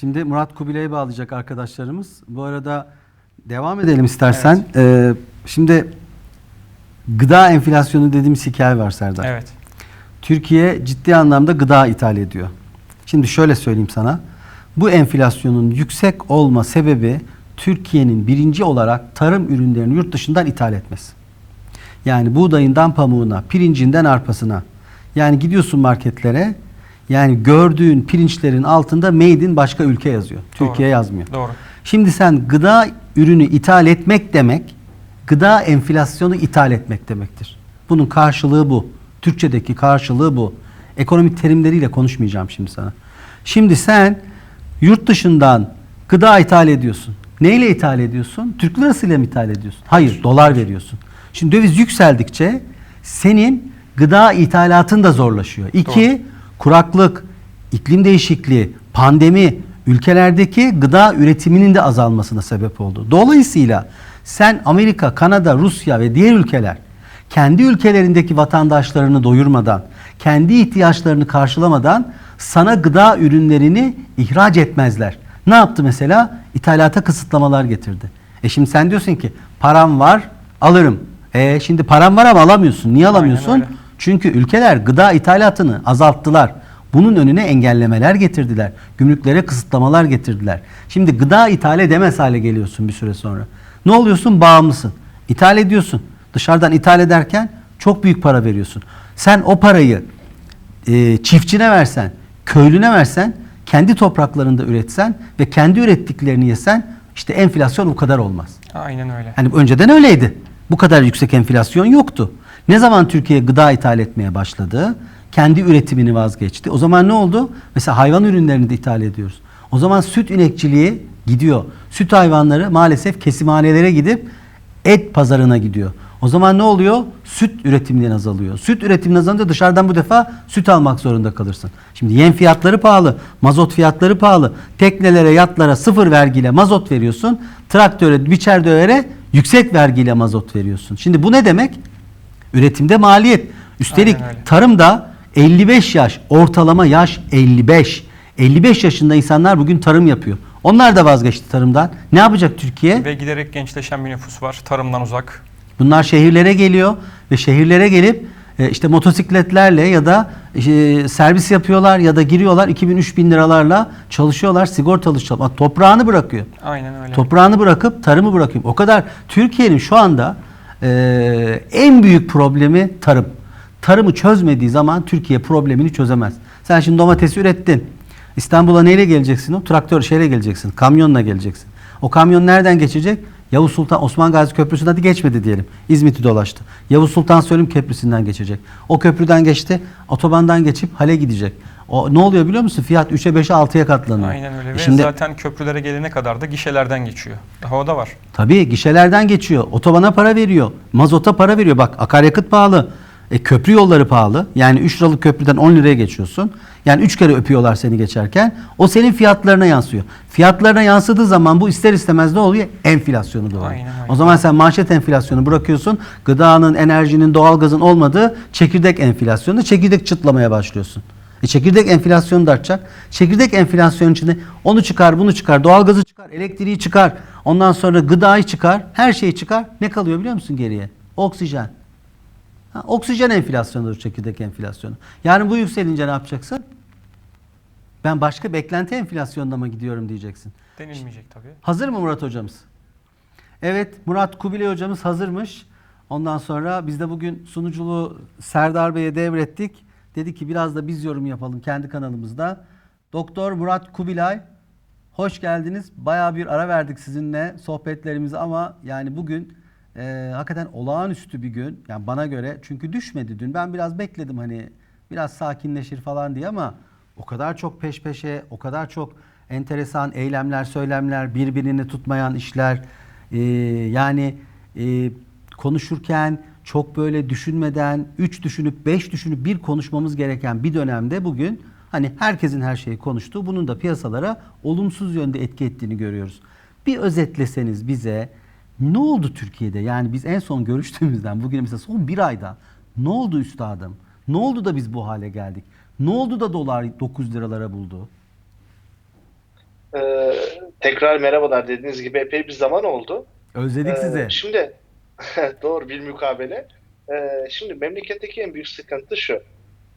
Şimdi Murat Kubilay'ı bağlayacak arkadaşlarımız. Bu arada devam edelim istersen. Ee, şimdi gıda enflasyonu dediğimiz hikaye var Serdar. Evet. Türkiye ciddi anlamda gıda ithal ediyor. Şimdi şöyle söyleyeyim sana. Bu enflasyonun yüksek olma sebebi Türkiye'nin birinci olarak tarım ürünlerini yurt dışından ithal etmesi. Yani buğdayından pamuğuna, pirincinden arpasına. Yani gidiyorsun marketlere yani gördüğün pirinçlerin altında made in başka ülke yazıyor. Doğru. Türkiye yazmıyor. Doğru. Şimdi sen gıda ürünü ithal etmek demek, gıda enflasyonu ithal etmek demektir. Bunun karşılığı bu. Türkçedeki karşılığı bu. Ekonomik terimleriyle konuşmayacağım şimdi sana. Şimdi sen yurt dışından gıda ithal ediyorsun. Neyle ithal ediyorsun? Türk lirasıyla mı ithal ediyorsun? Hayır, dolar veriyorsun. Şimdi döviz yükseldikçe senin gıda ithalatın da zorlaşıyor. İki, kuraklık, iklim değişikliği, pandemi ülkelerdeki gıda üretiminin de azalmasına sebep oldu. Dolayısıyla sen Amerika, Kanada, Rusya ve diğer ülkeler kendi ülkelerindeki vatandaşlarını doyurmadan, kendi ihtiyaçlarını karşılamadan sana gıda ürünlerini ihraç etmezler. Ne yaptı mesela? İthalata kısıtlamalar getirdi. E şimdi sen diyorsun ki param var alırım. E şimdi param var ama alamıyorsun. Niye alamıyorsun? öyle. Çünkü ülkeler gıda ithalatını azalttılar. Bunun önüne engellemeler getirdiler. Gümrüklere kısıtlamalar getirdiler. Şimdi gıda ithal edemez hale geliyorsun bir süre sonra. Ne oluyorsun? Bağımlısın. İthal ediyorsun. Dışarıdan ithal ederken çok büyük para veriyorsun. Sen o parayı e, çiftçine versen, köylüne versen, kendi topraklarında üretsen ve kendi ürettiklerini yesen işte enflasyon bu kadar olmaz. Aynen öyle. Hani önceden öyleydi. Bu kadar yüksek enflasyon yoktu. Ne zaman Türkiye gıda ithal etmeye başladı? Kendi üretimini vazgeçti. O zaman ne oldu? Mesela hayvan ürünlerini de ithal ediyoruz. O zaman süt inekçiliği gidiyor. Süt hayvanları maalesef kesimhanelere gidip et pazarına gidiyor. O zaman ne oluyor? Süt üretiminden azalıyor. Süt üretiminden azalınca dışarıdan bu defa süt almak zorunda kalırsın. Şimdi yem fiyatları pahalı, mazot fiyatları pahalı. Teknelere, yatlara sıfır vergiyle mazot veriyorsun. Traktöre, biçer dövere yüksek vergiyle mazot veriyorsun. Şimdi bu ne demek? Üretimde maliyet. Üstelik tarımda 55 yaş, ortalama yaş 55. 55 yaşında insanlar bugün tarım yapıyor. Onlar da vazgeçti tarımdan. Ne yapacak Türkiye? Ve giderek gençleşen bir nüfus var. Tarımdan uzak. Bunlar şehirlere geliyor ve şehirlere gelip e, işte motosikletlerle ya da e, servis yapıyorlar ya da giriyorlar 2000-3000 liralarla çalışıyorlar sigortalı çalışıyorlar. Toprağını bırakıyor. Aynen öyle. Toprağını bırakıp tarımı bırakıyor. O kadar Türkiye'nin şu anda e, en büyük problemi tarım. Tarımı çözmediği zaman Türkiye problemini çözemez. Sen şimdi domatesi ürettin. İstanbul'a neyle geleceksin? O traktör şeyle geleceksin. Kamyonla geleceksin. O kamyon nereden geçecek? Yavuz Sultan Osman Gazi Köprüsü'nden hadi geçmedi diyelim. İzmit'i dolaştı. Yavuz Sultan Selim Köprüsü'nden geçecek. O köprüden geçti. Otobandan geçip Hale gidecek. O ne oluyor biliyor musun? Fiyat 3'e 5'e 6'ya katlanıyor. Aynen öyle. E Ve şimdi zaten köprülere gelene kadar da gişelerden geçiyor. Daha o da var. Tabii gişelerden geçiyor. Otobana para veriyor. Mazota para veriyor. Bak akaryakıt pahalı. E, köprü yolları pahalı. Yani 3 liralık köprüden 10 liraya geçiyorsun. Yani 3 kere öpüyorlar seni geçerken. O senin fiyatlarına yansıyor. Fiyatlarına yansıdığı zaman bu ister istemez ne oluyor? Enflasyonu doğuyor. Aynen öyle. O zaman sen manşet enflasyonu bırakıyorsun. Gıdanın, enerjinin, doğalgazın olmadığı çekirdek enflasyonu, çekirdek çıtlamaya başlıyorsun. E çekirdek enflasyonu da artacak. Çekirdek enflasyonun içinde onu çıkar, bunu çıkar, doğalgazı çıkar, elektriği çıkar, ondan sonra gıdayı çıkar, her şeyi çıkar. Ne kalıyor biliyor musun geriye? Oksijen. Ha, oksijen enflasyonudur çekirdek enflasyonu. Yani bu yükselince ne yapacaksın? Ben başka beklenti enflasyonuna mı gidiyorum diyeceksin. Denilmeyecek tabii. Hazır mı Murat hocamız? Evet Murat Kubilay hocamız hazırmış. Ondan sonra biz de bugün sunuculuğu Serdar Bey'e devrettik. Dedi ki biraz da biz yorum yapalım kendi kanalımızda. Doktor Murat Kubilay hoş geldiniz. Bayağı bir ara verdik sizinle sohbetlerimizi ama yani bugün e, hakikaten olağanüstü bir gün. Yani bana göre çünkü düşmedi dün. Ben biraz bekledim hani biraz sakinleşir falan diye ama o kadar çok peş peşe, o kadar çok enteresan eylemler, söylemler, birbirini tutmayan işler. Ee, yani e, konuşurken çok böyle düşünmeden, üç düşünüp, beş düşünüp bir konuşmamız gereken bir dönemde bugün hani herkesin her şeyi konuştuğu, bunun da piyasalara olumsuz yönde etki ettiğini görüyoruz. Bir özetleseniz bize ne oldu Türkiye'de? Yani biz en son görüştüğümüzden bugüne mesela son bir ayda ne oldu üstadım? Ne oldu da biz bu hale geldik? Ne oldu da dolar 9 liralara buldu? Ee, tekrar merhabalar dediğiniz gibi epey bir zaman oldu. Özledik Ee, sizi. Şimdi doğru bir mukabele. Ee, şimdi memleketteki en büyük sıkıntı şu.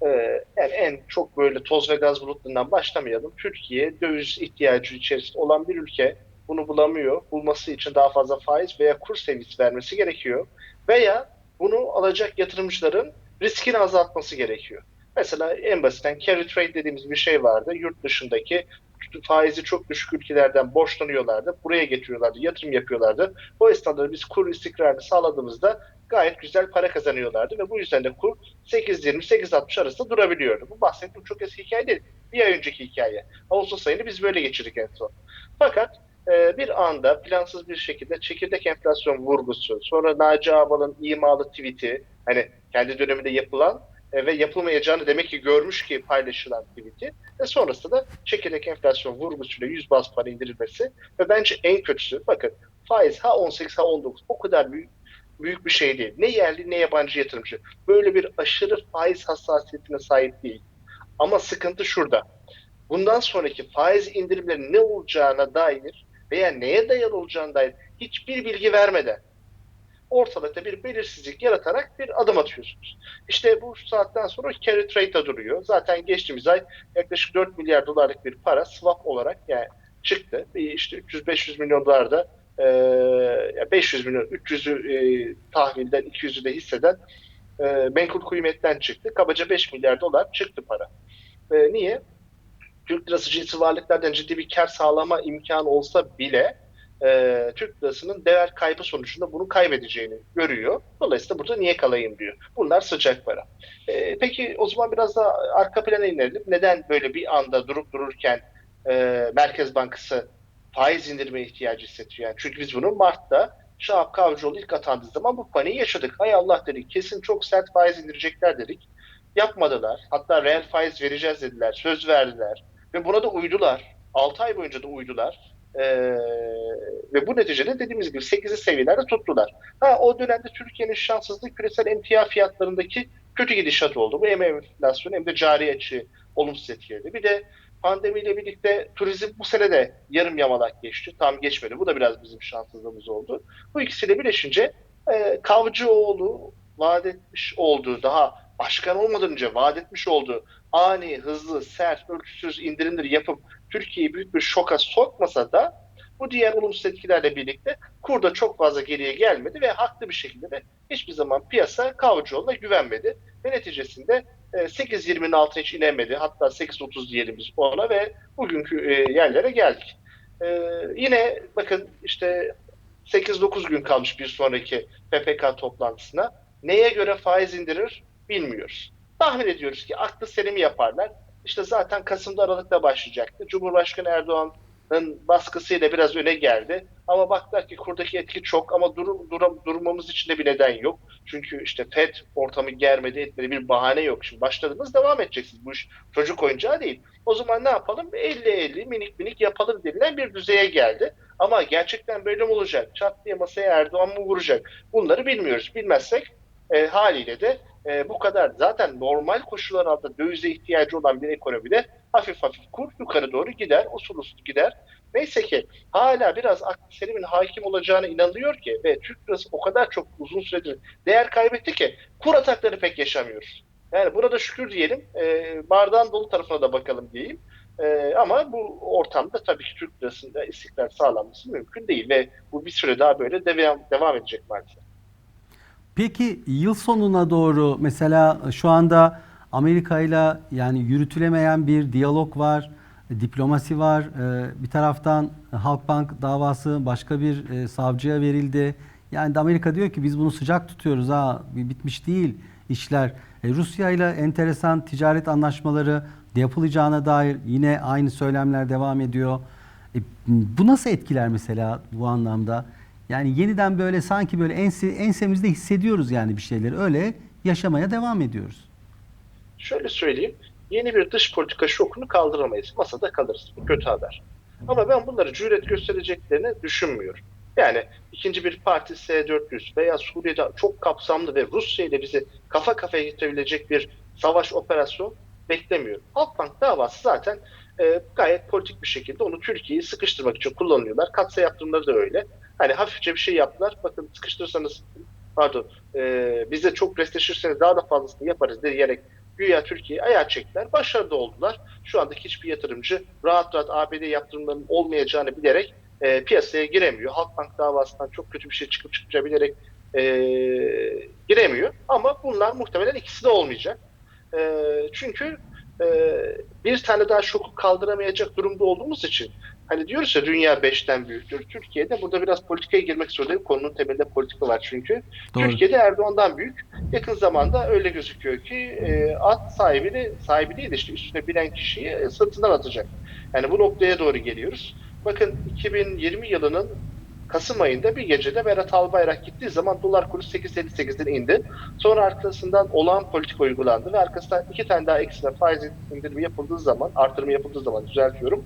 Ee, yani en çok böyle toz ve gaz bulutlarından başlamayalım. Türkiye döviz ihtiyacı içerisinde olan bir ülke. Bunu bulamıyor. Bulması için daha fazla faiz veya kur seviyesi vermesi gerekiyor. Veya bunu alacak yatırımcıların riskini azaltması gerekiyor. Mesela en basitten carry trade dediğimiz bir şey vardı. Yurt dışındaki faizi çok düşük ülkelerden borçlanıyorlardı. Buraya getiriyorlardı, yatırım yapıyorlardı. O esnada biz kur istikrarını sağladığımızda gayet güzel para kazanıyorlardı ve bu yüzden de kur 8.20-8.60 arasında durabiliyordu. Bu bahsettiğim çok eski hikaye değil. Bir ay önceki hikaye. Ağustos ayını biz böyle geçirdik en son. Fakat e, bir anda plansız bir şekilde çekirdek enflasyon vurgusu, sonra Naci Ağbal'ın imalı tweet'i, hani kendi döneminde yapılan e, ve yapılmayacağını demek ki görmüş ki paylaşılan tweet'i ve sonrasında da çekirdek enflasyon vurgusuyla 100 bas para indirilmesi ve bence en kötüsü bakın faiz ha 18 ha 19 o kadar büyük büyük bir şey değil. Ne yerli ne yabancı yatırımcı. Böyle bir aşırı faiz hassasiyetine sahip değil. Ama sıkıntı şurada. Bundan sonraki faiz indirimlerinin ne olacağına dair veya neye dayalı olacağına dair hiçbir bilgi vermeden ortalıkta bir belirsizlik yaratarak bir adım atıyorsunuz. İşte bu saatten sonra carry trade'da duruyor. Zaten geçtiğimiz ay yaklaşık 4 milyar dolarlık bir para swap olarak yani çıktı. Bir işte 300-500 milyon dolar da e, 500 milyon 300'ü e, tahvilden 200'ü de hisseden e, menkul kıymetten çıktı. Kabaca 5 milyar dolar çıktı para. E, niye? Türk lirası cinsi varlıklardan ciddi bir kar sağlama imkanı olsa bile e, Türk lirasının değer kaybı sonucunda bunu kaybedeceğini görüyor. Dolayısıyla burada niye kalayım diyor. Bunlar sıcak para. E, peki o zaman biraz da arka plana inelim. Neden böyle bir anda durup dururken e, Merkez Bankası faiz indirme ihtiyacı hissediyor? Yani çünkü biz bunu Mart'ta Şahap Kavcıoğlu ilk atandığı zaman bu paniği yaşadık. Hay Allah dedik kesin çok sert faiz indirecekler dedik. Yapmadılar. Hatta reel faiz vereceğiz dediler. Söz verdiler. Ve buna da uydular. 6 ay boyunca da uydular. Ee, ve bu neticede dediğimiz gibi 8'li seviyelerde tuttular. Ha, o dönemde Türkiye'nin şanssızlığı küresel emtia fiyatlarındaki kötü gidişat oldu. Bu hem enflasyon hem de cari açığı olumsuz etkiledi. Bir de pandemiyle birlikte turizm bu sene de yarım yamalak geçti. Tam geçmedi. Bu da biraz bizim şanssızlığımız oldu. Bu ikisiyle birleşince e, Kavcıoğlu vaat etmiş olduğu daha başkan olmadan önce vaat etmiş olduğu ani, hızlı, sert, ölçüsüz indirimleri yapıp Türkiye'yi büyük bir şoka sokmasa da bu diğer olumsuz etkilerle birlikte kur da çok fazla geriye gelmedi ve haklı bir şekilde de hiçbir zaman piyasa Kavcıoğlu'na güvenmedi. Ve neticesinde 8.20'nin altına hiç inemedi. Hatta 8.30 diyelim biz ona ve bugünkü yerlere geldik. Yine bakın işte 8-9 gün kalmış bir sonraki PPK toplantısına. Neye göre faiz indirir bilmiyoruz. Tahmin ediyoruz ki aklı selimi yaparlar. İşte zaten Kasım'da Aralık'ta başlayacaktı. Cumhurbaşkanı Erdoğan'ın baskısıyla biraz öne geldi. Ama baktılar ki kurdaki etki çok ama durum, durum, durmamız için de bir neden yok. Çünkü işte FED ortamı germedi etmedi bir bahane yok. Şimdi başladınız devam edeceksiniz. Bu iş çocuk oyuncağı değil. O zaman ne yapalım? 50-50 minik minik yapalım denilen bir düzeye geldi. Ama gerçekten böyle mi olacak? Çat diye masaya Erdoğan mı vuracak? Bunları bilmiyoruz. Bilmezsek e, haliyle de e, bu kadar zaten normal koşullar altında dövize ihtiyacı olan bir ekonomide hafif hafif kur yukarı doğru gider, usul usul gider. Neyse ki hala biraz aklı selimin hakim olacağına inanılıyor ki ve Türk lirası o kadar çok uzun süredir değer kaybetti ki kur atakları pek yaşamıyoruz. Yani burada şükür diyelim, e, bardağın dolu tarafına da bakalım diyeyim. E, ama bu ortamda tabii ki Türk lirasında istikrar sağlanması mümkün değil ve bu bir süre daha böyle devam, devam edecek maalesef. Peki yıl sonuna doğru mesela şu anda Amerika ile yani yürütülemeyen bir diyalog var, diplomasi var. Ee, Bir taraftan Halkbank davası başka bir e, savcıya verildi. Yani Amerika diyor ki biz bunu sıcak tutuyoruz ha bitmiş değil işler. E, Rusya ile enteresan ticaret anlaşmaları yapılacağına dair yine aynı söylemler devam ediyor. E, bu nasıl etkiler mesela bu anlamda? Yani yeniden böyle sanki böyle ense, ensemizde hissediyoruz yani bir şeyleri. Öyle yaşamaya devam ediyoruz. Şöyle söyleyeyim. Yeni bir dış politika şokunu kaldıramayız. Masada kalırız. Bu kötü haber. Ama ben bunları cüret göstereceklerini düşünmüyorum. Yani ikinci bir parti S-400 veya Suriye'de çok kapsamlı ve Rusya ile bizi kafa kafaya getirebilecek bir savaş operasyon beklemiyorum. Halkbank davası zaten e, gayet politik bir şekilde onu Türkiye'yi sıkıştırmak için kullanıyorlar. Katsa yaptırımları da öyle. Hani hafifçe bir şey yaptılar. Bakın sıkıştırırsanız pardon e, bize çok restleşirseniz daha da fazlasını yaparız diyerek güya Türkiye'yi ayağa çektiler. Başarılı oldular. Şu andaki hiçbir yatırımcı rahat rahat ABD yaptırımlarının olmayacağını bilerek e, piyasaya giremiyor. Halkbank davasından çok kötü bir şey çıkıp çıkacağı bilerek e, giremiyor. Ama bunlar muhtemelen ikisi de olmayacak. E, çünkü e, bir tane daha şoku kaldıramayacak durumda olduğumuz için hani diyoruz ya dünya beşten büyüktür. Türkiye'de burada biraz politikaya girmek zorundayım. Konunun temelinde politika var çünkü. Doğru. Türkiye'de Erdoğan'dan büyük. Yakın zamanda öyle gözüküyor ki e, at sahibini sahibi değil de işte üstüne binen kişiyi e, sırtından atacak. Yani bu noktaya doğru geliyoruz. Bakın 2020 yılının Kasım ayında bir gecede Berat Albayrak gittiği zaman dolar kuru 8.58'den indi. Sonra arkasından olağan politika uygulandı ve arkasından iki tane daha ekstra faiz indirimi yapıldığı zaman, artırımı yapıldığı zaman düzeltiyorum.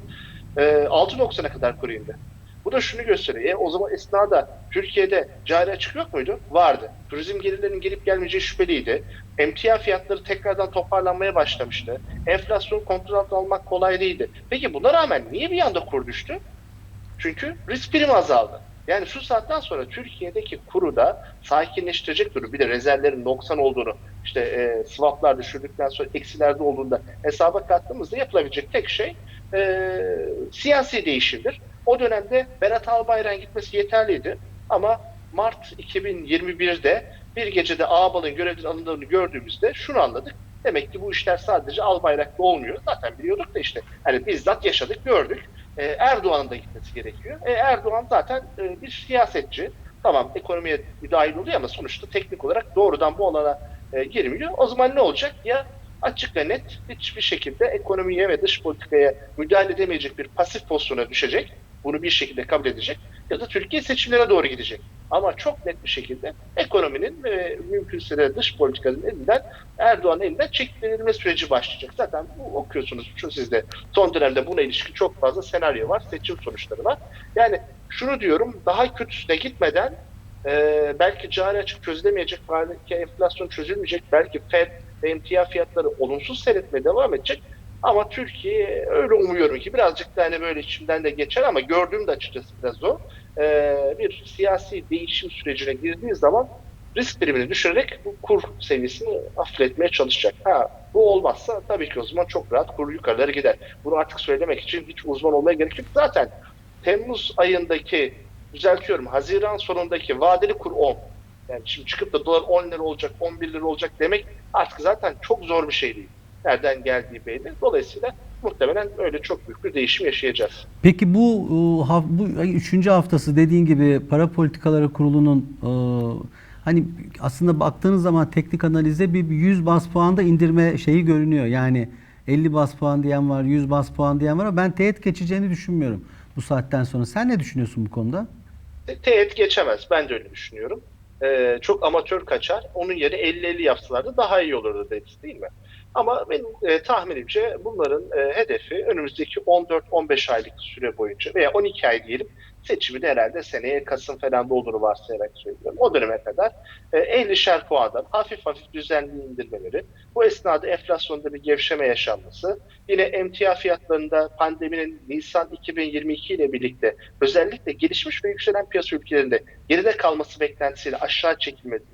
E, 6.90'a kadar kuru indi. Bu da şunu gösteriyor. E, o zaman esnada Türkiye'de cari açık yok muydu? Vardı. Turizm gelirlerinin gelip gelmeyeceği şüpheliydi. Emtia fiyatları tekrardan toparlanmaya başlamıştı. Enflasyon kontrol altına almak kolay değildi. Peki buna rağmen niye bir anda kur düştü? Çünkü risk primi azaldı. Yani şu saatten sonra Türkiye'deki kuru da sakinleştirecek durum. Bir de rezervlerin noksan olduğunu, işte e, swaplar düşürdükten sonra eksilerde olduğunda hesaba kattığımızda yapılabilecek tek şey e, siyasi değişimdir. O dönemde Berat Albayrak'ın gitmesi yeterliydi. Ama Mart 2021'de bir gecede Ağbal'ın görevden alındığını gördüğümüzde şunu anladık. Demek ki bu işler sadece Albayrak'ta olmuyor. Zaten biliyorduk da işte hani bizzat yaşadık, gördük. Ee, Erdoğan'ın da gitmesi gerekiyor. E, Erdoğan zaten e, bir siyasetçi. Tamam ekonomiye müdahil oluyor ama sonuçta teknik olarak doğrudan bu alana e, girmiyor. O zaman ne olacak? Ya açık ve net hiçbir şekilde ekonomiye ve dış politikaya müdahale edemeyecek bir pasif pozisyona düşecek. Bunu bir şekilde kabul edecek. Ya da Türkiye seçimlere doğru gidecek. Ama çok net bir şekilde ekonominin ve mümkünse de dış politikanın elinden Erdoğan'ın elinden çekilme süreci başlayacak. Zaten bu okuyorsunuz şu sizde son dönemde buna ilişkin çok fazla senaryo var. Seçim sonuçları var. Yani şunu diyorum daha kötüsüne gitmeden e, belki cari açık çözülemeyecek, belki enflasyon çözülmeyecek, belki FED emtia fiyatları olumsuz seyretmeye devam edecek. Ama Türkiye öyle umuyorum ki birazcık da hani böyle içimden de geçer ama gördüğüm de açıkçası biraz o. Ee, bir siyasi değişim sürecine girdiği zaman risk primini düşürerek bu kur seviyesini hafifletmeye çalışacak. Ha, bu olmazsa tabii ki o zaman çok rahat kur yukarılara gider. Bunu artık söylemek için hiç uzman olmaya gerek yok. Zaten Temmuz ayındaki düzeltiyorum Haziran sonundaki vadeli kur 10. Yani şimdi çıkıp da dolar 10 lira olacak, 11 lira olacak demek artık zaten çok zor bir şey değil nereden geldiği belli. Dolayısıyla muhtemelen öyle çok büyük bir değişim yaşayacağız. Peki bu e, bu üçüncü haftası dediğin gibi para politikaları kurulunun e, hani aslında baktığınız zaman teknik analize bir 100 bas puanda indirme şeyi görünüyor. Yani 50 bas puan diyen var, 100 bas puan diyen var ama ben teğet geçeceğini düşünmüyorum bu saatten sonra. Sen ne düşünüyorsun bu konuda? Te- Teğet geçemez. Ben de öyle düşünüyorum. Ee, çok amatör kaçar. Onun yerine 50-50 yapsalardı daha iyi olurdu deriz değil mi? Ama benim e, tahminimce bunların e, hedefi önümüzdeki 14-15 aylık süre boyunca veya 12 ay diyelim seçimi de herhalde seneye Kasım falan da varsayarak söylüyorum. O döneme kadar e, 50'şer puandan hafif hafif düzenli indirmeleri, bu esnada enflasyonda bir gevşeme yaşanması, yine emtia fiyatlarında pandeminin Nisan 2022 ile birlikte özellikle gelişmiş ve yükselen piyasa ülkelerinde geride kalması beklentisiyle aşağı çekilmesi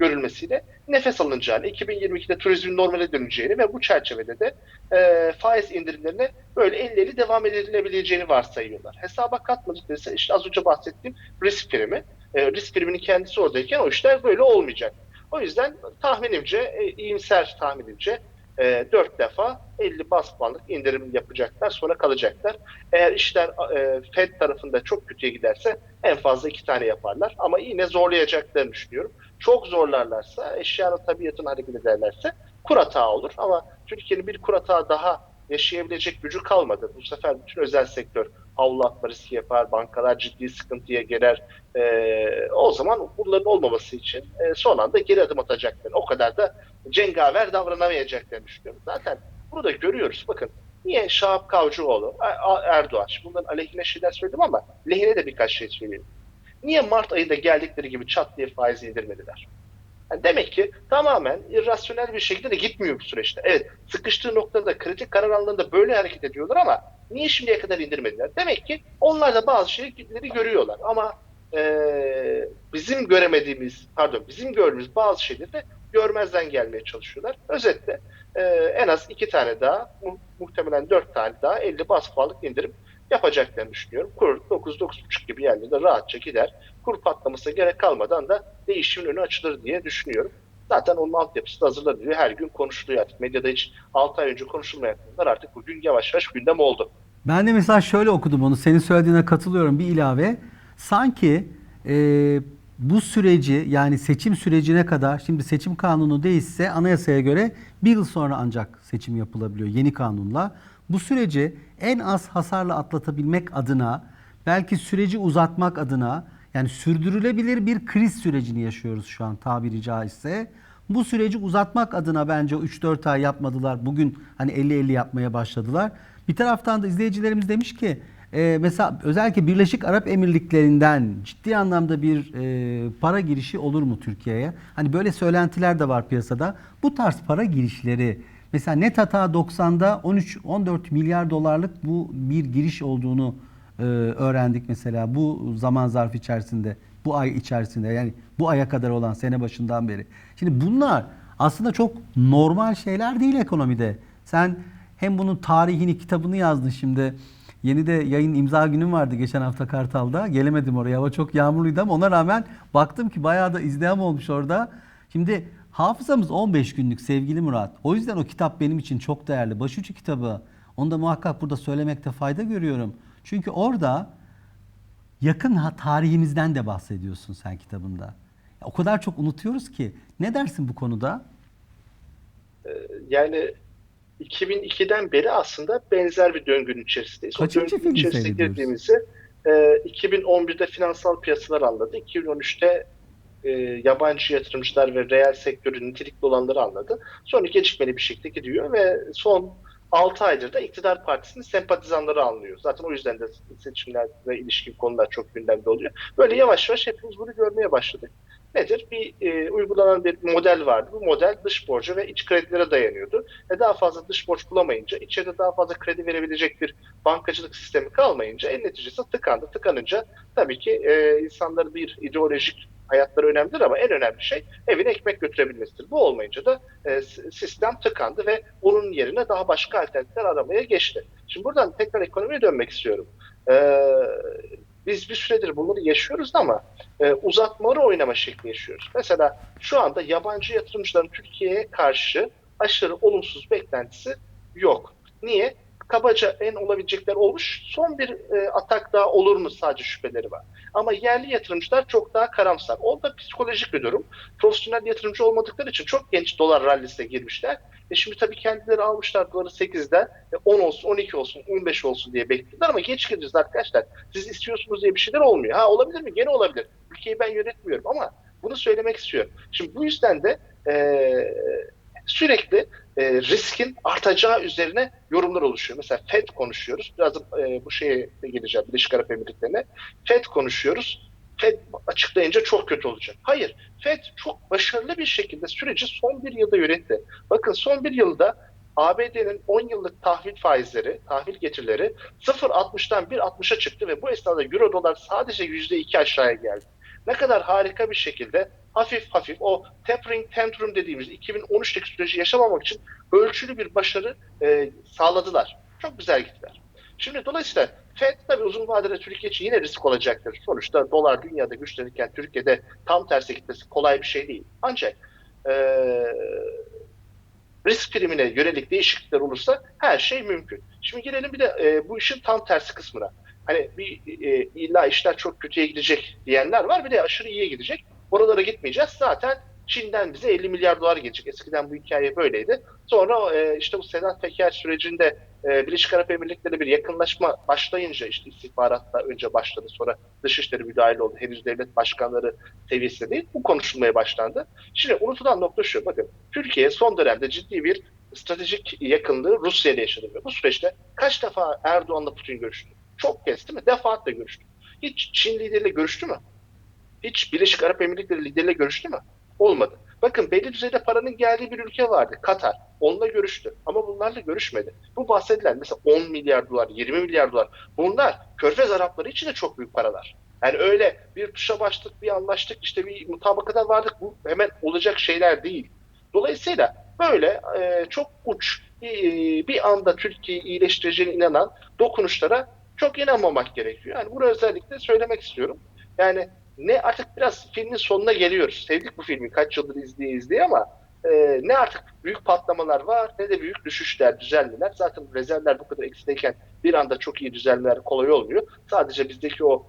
görülmesiyle nefes alınacağını, 2022'de turizmin normale döneceğini ve bu çerçevede de e, faiz indirimlerine böyle 50-50 devam edilebileceğini varsayıyorlar. Hesaba katmadıkları ise işte az önce bahsettiğim risk primi. E, risk priminin kendisi oradayken o işler böyle olmayacak. O yüzden tahminimce, e, iyimser tahminimce e, 4 defa 50 bas puanlık indirim yapacaklar sonra kalacaklar. Eğer işler e, Fed tarafında çok kötüye giderse en fazla iki tane yaparlar ama yine zorlayacaklarını düşünüyorum. Çok zorlarlarsa, eşyanın tabiatını hareket ederlerse kur hata olur ama Türkiye'nin bir kur hata daha yaşayabilecek gücü kalmadı. Bu sefer bütün özel sektör havlu atma riski yapar, bankalar ciddi sıkıntıya girer. Ee, o zaman bunların olmaması için e, son anda geri adım atacaklar. O kadar da cengaver davranamayacaklarını düşünüyorum. Zaten bunu da görüyoruz. Bakın niye Şahap Kavcıoğlu, şimdi bunların aleyhine şeyler söyledim ama lehine de birkaç şey söyleyeyim. Niye Mart ayında geldikleri gibi çat diye faiz indirmediler? Yani demek ki tamamen irrasyonel bir şekilde de gitmiyor bu süreçte. Evet sıkıştığı noktada kritik karar alanlarında böyle hareket ediyorlar ama niye şimdiye kadar indirmediler? Demek ki onlar da bazı şeyleri görüyorlar ama e, bizim göremediğimiz pardon bizim gördüğümüz bazı şeyleri de görmezden gelmeye çalışıyorlar. Özetle e, en az iki tane daha mu- muhtemelen dört tane daha 50 bas puanlık indirim yapacaklarını düşünüyorum. Kur 9-9.5 gibi yerlerde rahatça gider. Kur patlamasına gerek kalmadan da değişimin önü açılır diye düşünüyorum. Zaten onun altyapısı da hazırlanıyor. Her gün konuşuluyor artık. Medyada hiç 6 ay önce konuşulmayan konular artık bugün yavaş yavaş gündem oldu. Ben de mesela şöyle okudum onu. Senin söylediğine katılıyorum. Bir ilave. Sanki e, bu süreci yani seçim sürecine kadar şimdi seçim kanunu değişse anayasaya göre bir yıl sonra ancak seçim yapılabiliyor yeni kanunla. Bu süreci en az hasarla atlatabilmek adına belki süreci uzatmak adına yani sürdürülebilir bir kriz sürecini yaşıyoruz şu an tabiri caizse. Bu süreci uzatmak adına bence o 3-4 ay yapmadılar. Bugün hani 50-50 yapmaya başladılar. Bir taraftan da izleyicilerimiz demiş ki e, mesela özellikle Birleşik Arap Emirlikleri'nden ciddi anlamda bir e, para girişi olur mu Türkiye'ye? Hani böyle söylentiler de var piyasada. Bu tarz para girişleri mesela net hata 90'da 13-14 milyar dolarlık bu bir giriş olduğunu e, öğrendik mesela bu zaman zarfı içerisinde, bu ay içerisinde yani bu aya kadar olan sene başından beri. Şimdi bunlar aslında çok normal şeyler değil ekonomide. Sen hem bunun tarihini, kitabını yazdın şimdi. Yeni de yayın imza günüm vardı geçen hafta Kartal'da. Gelemedim oraya. Hava çok yağmurluydu ama ona rağmen baktım ki bayağı da izleyen olmuş orada. Şimdi hafızamız 15 günlük sevgili Murat. O yüzden o kitap benim için çok değerli. Başucu kitabı. Onu da muhakkak burada söylemekte fayda görüyorum. Çünkü orada yakın tarihimizden de bahsediyorsun sen kitabında. O kadar çok unutuyoruz ki. Ne dersin bu konuda? Yani 2002'den beri aslında benzer bir döngünün içerisindeyiz. Kaçıncı içerisine seyrediyoruz? girdiğimizi e, 2011'de finansal piyasalar anladı. 2013'te e, yabancı yatırımcılar ve reel sektörün nitelikli olanları anladı. Sonra gecikmeli bir şekilde gidiyor ve son 6 aydır da iktidar partisinin sempatizanları anlıyor. Zaten o yüzden de seçimlerle ilişkin konular çok gündemde oluyor. Böyle yavaş yavaş hepimiz bunu görmeye başladık. Nedir? Bir e, uygulanan bir model vardı. Bu model dış borca ve iç kredilere dayanıyordu. E, daha fazla dış borç bulamayınca, içeride daha fazla kredi verebilecek bir bankacılık sistemi kalmayınca en neticesi tıkandı. Tıkanınca tabii ki e, insanların bir ideolojik hayatları önemlidir ama en önemli şey evine ekmek götürebilmesidir. Bu olmayınca da e, sistem tıkandı ve onun yerine daha başka alternatifler aramaya geçti. Şimdi buradan tekrar ekonomiye dönmek istiyorum. E, biz bir süredir bunları yaşıyoruz ama e, uzatmaları oynama şekli yaşıyoruz. Mesela şu anda yabancı yatırımcıların Türkiye'ye karşı aşırı olumsuz beklentisi yok. Niye? Kabaca en olabilecekler olmuş. Son bir e, atak daha olur mu sadece şüpheleri var. Ama yerli yatırımcılar çok daha karamsar. O da psikolojik bir durum. Profesyonel yatırımcı olmadıkları için çok genç dolar rallisine girmişler. E şimdi tabii kendileri almışlar doları 8'den e, 10 olsun, 12 olsun, 15 olsun diye bekliyorlar ama geç gireceğiz arkadaşlar. Siz istiyorsunuz diye bir şeyler olmuyor. Ha olabilir mi? Gene olabilir. Ülkeyi ben yönetmiyorum ama bunu söylemek istiyorum. Şimdi bu yüzden de e, sürekli e, riskin artacağı üzerine yorumlar oluşuyor. Mesela FED konuşuyoruz. Biraz e, bu şeye geleceğim Birleşik Arap Emirlikleri'ne. FED konuşuyoruz. FED açıklayınca çok kötü olacak. Hayır. FED çok başarılı bir şekilde süreci son bir yılda yönetti. Bakın son bir yılda ABD'nin 10 yıllık tahvil faizleri, tahvil getirileri 0.60'dan 1.60'a çıktı ve bu esnada Euro dolar sadece %2 aşağıya geldi. Ne kadar harika bir şekilde hafif hafif o tapering tantrum dediğimiz 2013'teki süreci yaşamamak için ölçülü bir başarı e, sağladılar. Çok güzel gittiler. Şimdi dolayısıyla FED tabii uzun vadede Türkiye için yine risk olacaktır. Sonuçta dolar dünyada güçlenirken Türkiye'de tam tersi gitmesi kolay bir şey değil. Ancak e, risk primine yönelik değişiklikler olursa her şey mümkün. Şimdi gelelim bir de e, bu işin tam tersi kısmına. Hani bir e, illa işler çok kötüye gidecek diyenler var bir de aşırı iyiye gidecek. Oralara gitmeyeceğiz. Zaten Çin'den bize 50 milyar dolar gelecek. Eskiden bu hikaye böyleydi. Sonra e, işte bu Sedat Peker sürecinde e, Birleşik Arap Emirlikleri bir yakınlaşma başlayınca işte istihbaratla önce başladı. Sonra dışişleri müdahale oldu. Henüz devlet başkanları seviyesinde değil. Bu konuşulmaya başlandı. Şimdi unutulan nokta şu. Bakın Türkiye son dönemde ciddi bir stratejik yakınlığı Rusya ile yaşadı. Bu süreçte kaç defa Erdoğan'la Putin görüştü? Çok kez değil mi? Defaatle görüştü. Hiç Çin lideriyle görüştü mü? Hiç Birleşik Arap Emirlikleri lideriyle görüştü mü? Olmadı. Bakın belli düzeyde paranın geldiği bir ülke vardı. Katar. Onunla görüştü. Ama bunlarla görüşmedi. Bu bahsedilen mesela 10 milyar dolar, 20 milyar dolar. Bunlar Körfez Arapları için de çok büyük paralar. Yani öyle bir tuşa başlık, bir anlaştık, işte bir mutabakata vardık. Bu hemen olacak şeyler değil. Dolayısıyla böyle e, çok uç e, bir anda Türkiye'yi iyileştireceğine inanan dokunuşlara çok inanmamak gerekiyor. Yani bunu özellikle söylemek istiyorum. Yani ne artık biraz filmin sonuna geliyoruz. Sevdik bu filmi kaç yıldır izleye izleye ama e, ne artık büyük patlamalar var ne de büyük düşüşler, düzelmeler. Zaten rezervler bu kadar eksideyken bir anda çok iyi düzelmeler kolay olmuyor. Sadece bizdeki o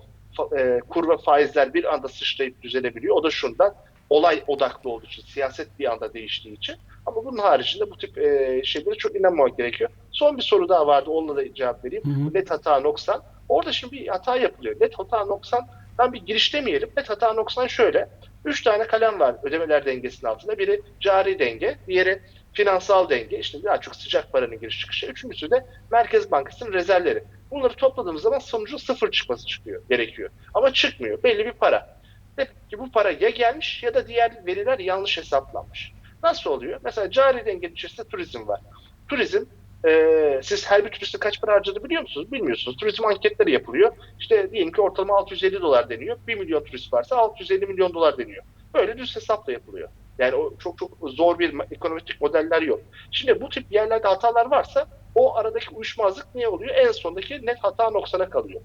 e, kur ve faizler bir anda sıçrayıp düzelebiliyor. O da şundan olay odaklı olduğu için, siyaset bir anda değiştiği için. Ama bunun haricinde bu tip e, şeylere çok inanmamak gerekiyor. Son bir soru daha vardı, onunla da cevap vereyim. Hı hı. Net hata noksan. Orada şimdi bir hata yapılıyor. Net hata noksandan bir giriş demeyelim. Net hata noksan şöyle. Üç tane kalem var ödemeler dengesinin altında. Biri cari denge, diğeri finansal denge. İşte daha çok sıcak paranın giriş çıkışı. Üçüncüsü de Merkez Bankası'nın rezervleri. Bunları topladığımız zaman sonucu sıfır çıkması çıkıyor, gerekiyor. Ama çıkmıyor. Belli bir para. Demek ki bu para ya gelmiş ya da diğer veriler yanlış hesaplanmış. Nasıl oluyor? Mesela cari dengenin içerisinde turizm var. Turizm e, siz her bir turistin kaç para harcadı biliyor musunuz? Bilmiyorsunuz. Turizm anketleri yapılıyor. İşte diyelim ki ortalama 650 dolar deniyor. 1 milyon turist varsa 650 milyon dolar deniyor. Böyle düz hesapla yapılıyor. Yani o çok çok zor bir ekonometrik modeller yok. Şimdi bu tip yerlerde hatalar varsa o aradaki uyuşmazlık ne oluyor? En sondaki net hata noksana kalıyor.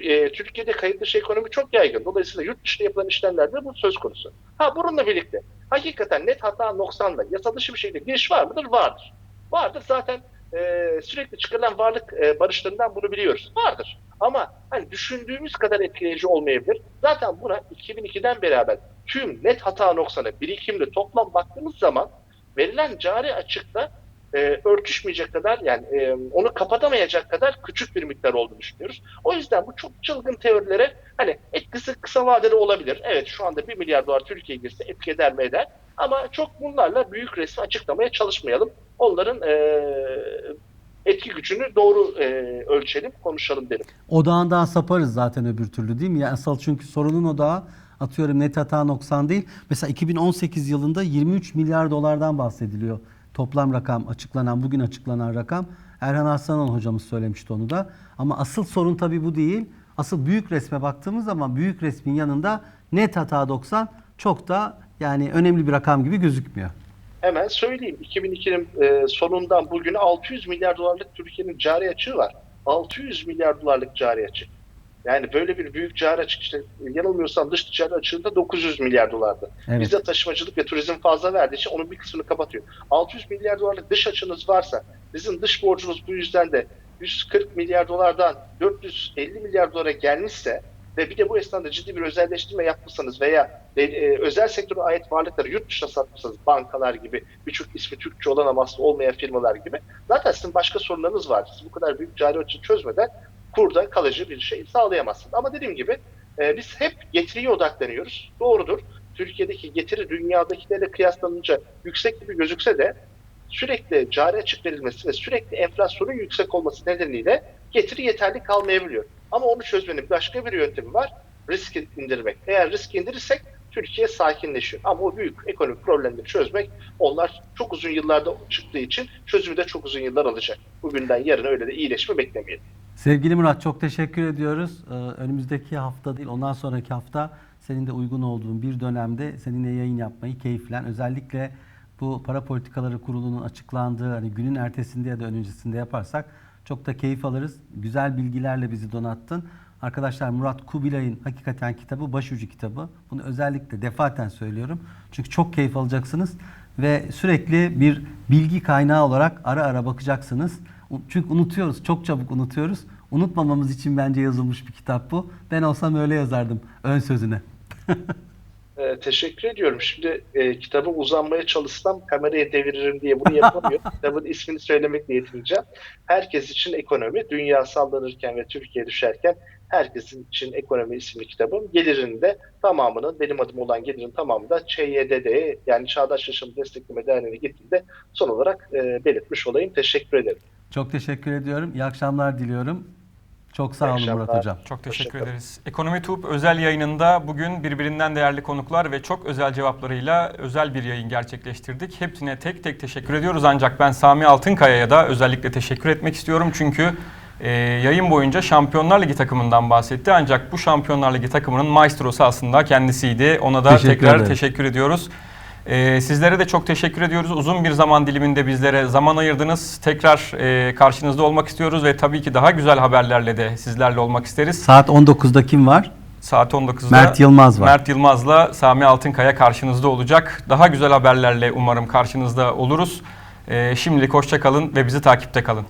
E, Türkiye'de kayıt dışı ekonomi çok yaygın. Dolayısıyla yurt dışında yapılan işlemlerde bu söz konusu. Ha bununla birlikte hakikaten net hata noksanla yasa dışı bir şekilde giriş var mıdır? Vardır. Vardır. Zaten e, sürekli çıkarılan varlık e, barışlarından bunu biliyoruz. Vardır. Ama hani düşündüğümüz kadar etkileyici olmayabilir. Zaten buna 2002'den beraber tüm net hata noksanı birikimli toplam baktığımız zaman verilen cari açıkla e, örtüşmeyecek kadar yani e, onu kapatamayacak kadar küçük bir miktar olduğunu düşünüyoruz. O yüzden bu çok çılgın teorilere hani etkisi kısa vadede olabilir. Evet şu anda 1 milyar dolar Türkiye'ye girse etki eder mi eder. Ama çok bunlarla büyük resmi açıklamaya çalışmayalım. Onların e, etki gücünü doğru e, ölçelim, konuşalım derim. Odağından saparız zaten öbür türlü değil mi? Yani asıl çünkü sorunun odağı atıyorum net hata noksan değil. Mesela 2018 yılında 23 milyar dolardan bahsediliyor. Toplam rakam açıklanan, bugün açıklanan rakam. Erhan Arslanal hocamız söylemişti onu da. Ama asıl sorun tabii bu değil. Asıl büyük resme baktığımız zaman büyük resmin yanında net hata 90 çok da yani önemli bir rakam gibi gözükmüyor. Hemen söyleyeyim. 2002'nin e, sonundan bugüne 600 milyar dolarlık Türkiye'nin cari açığı var. 600 milyar dolarlık cari açık. Yani böyle bir büyük cari açık işte yanılmıyorsam dış ticaret açığında 900 milyar dolardı. Evet. Bize taşımacılık ve turizm fazla verdiği için onun bir kısmını kapatıyor. 600 milyar dolarlık dış açığınız varsa bizim dış borcumuz bu yüzden de 140 milyar dolardan 450 milyar dolara gelmişse ve bir de bu esnada ciddi bir özelleştirme yapmışsanız veya e, e, özel sektöre ait varlıkları yurt dışına satmışsanız bankalar gibi birçok ismi Türkçe olan ama aslında olmayan firmalar gibi zaten sizin başka sorunlarınız var. Siz bu kadar büyük cari açığı çözmeden kurda kalıcı bir şey sağlayamazsınız. Ama dediğim gibi e, biz hep getiriye odaklanıyoruz. Doğrudur. Türkiye'deki getiri dünyadakilerle kıyaslanınca yüksek gibi gözükse de sürekli cari açık verilmesi ve sürekli enflasyonun yüksek olması nedeniyle getiri yeterli kalmayabiliyor. Ama onu çözmenin başka bir yöntemi var. Risk indirmek. Eğer risk indirirsek Türkiye sakinleşiyor. Ama o büyük ekonomik problemleri çözmek onlar çok uzun yıllarda çıktığı için çözümü de çok uzun yıllar alacak. Bugünden yarına öyle de iyileşme beklemeyelim. Sevgili Murat çok teşekkür ediyoruz. Ee, önümüzdeki hafta değil ondan sonraki hafta senin de uygun olduğun bir dönemde seninle yayın yapmayı keyiflen. Özellikle bu para politikaları kurulunun açıklandığı hani günün ertesinde ya da öncesinde yaparsak çok da keyif alırız. Güzel bilgilerle bizi donattın. Arkadaşlar Murat Kubilay'ın hakikaten kitabı başucu kitabı. Bunu özellikle defaten söylüyorum. Çünkü çok keyif alacaksınız ve sürekli bir bilgi kaynağı olarak ara ara bakacaksınız. Çünkü unutuyoruz, çok çabuk unutuyoruz. Unutmamamız için bence yazılmış bir kitap bu. Ben olsam öyle yazardım ön sözüne. Ee, teşekkür ediyorum. Şimdi e, kitabı uzanmaya çalışsam kameraya deviririm diye bunu yapamıyorum. Kitabın ismini söylemekle yetineceğim. Herkes için ekonomi, dünya sallanırken ve Türkiye düşerken herkesin için ekonomi isimli kitabım. Gelirin de tamamını, benim adım olan gelirin tamamı da ÇYDD'ye yani Çağdaş Yaşam Destekleme Derneği'ne gittiğinde son olarak e, belirtmiş olayım. Teşekkür ederim. Çok teşekkür ediyorum. İyi akşamlar diliyorum. Çok sağ olun. Murat Hocam. Çok teşekkür Hoşçakalın. ederiz. Ekonomi Tube özel yayınında bugün birbirinden değerli konuklar ve çok özel cevaplarıyla özel bir yayın gerçekleştirdik. Hepsine tek tek teşekkür ediyoruz ancak ben Sami Altınkaya'ya da özellikle teşekkür etmek istiyorum. Çünkü e, yayın boyunca Şampiyonlar Ligi takımından bahsetti. Ancak bu Şampiyonlar Ligi takımının maestrosu aslında kendisiydi. Ona da Teşekkür tekrar ederim. teşekkür ediyoruz. Ee, sizlere de çok teşekkür ediyoruz. Uzun bir zaman diliminde bizlere zaman ayırdınız. Tekrar e, karşınızda olmak istiyoruz ve tabii ki daha güzel haberlerle de sizlerle olmak isteriz. Saat 19'da kim var? Saat 19'da Mert Yılmaz var. Mert Yılmaz'la Sami Altınkaya karşınızda olacak. Daha güzel haberlerle umarım karşınızda oluruz. Ee, şimdilik hoşça kalın ve bizi takipte kalın.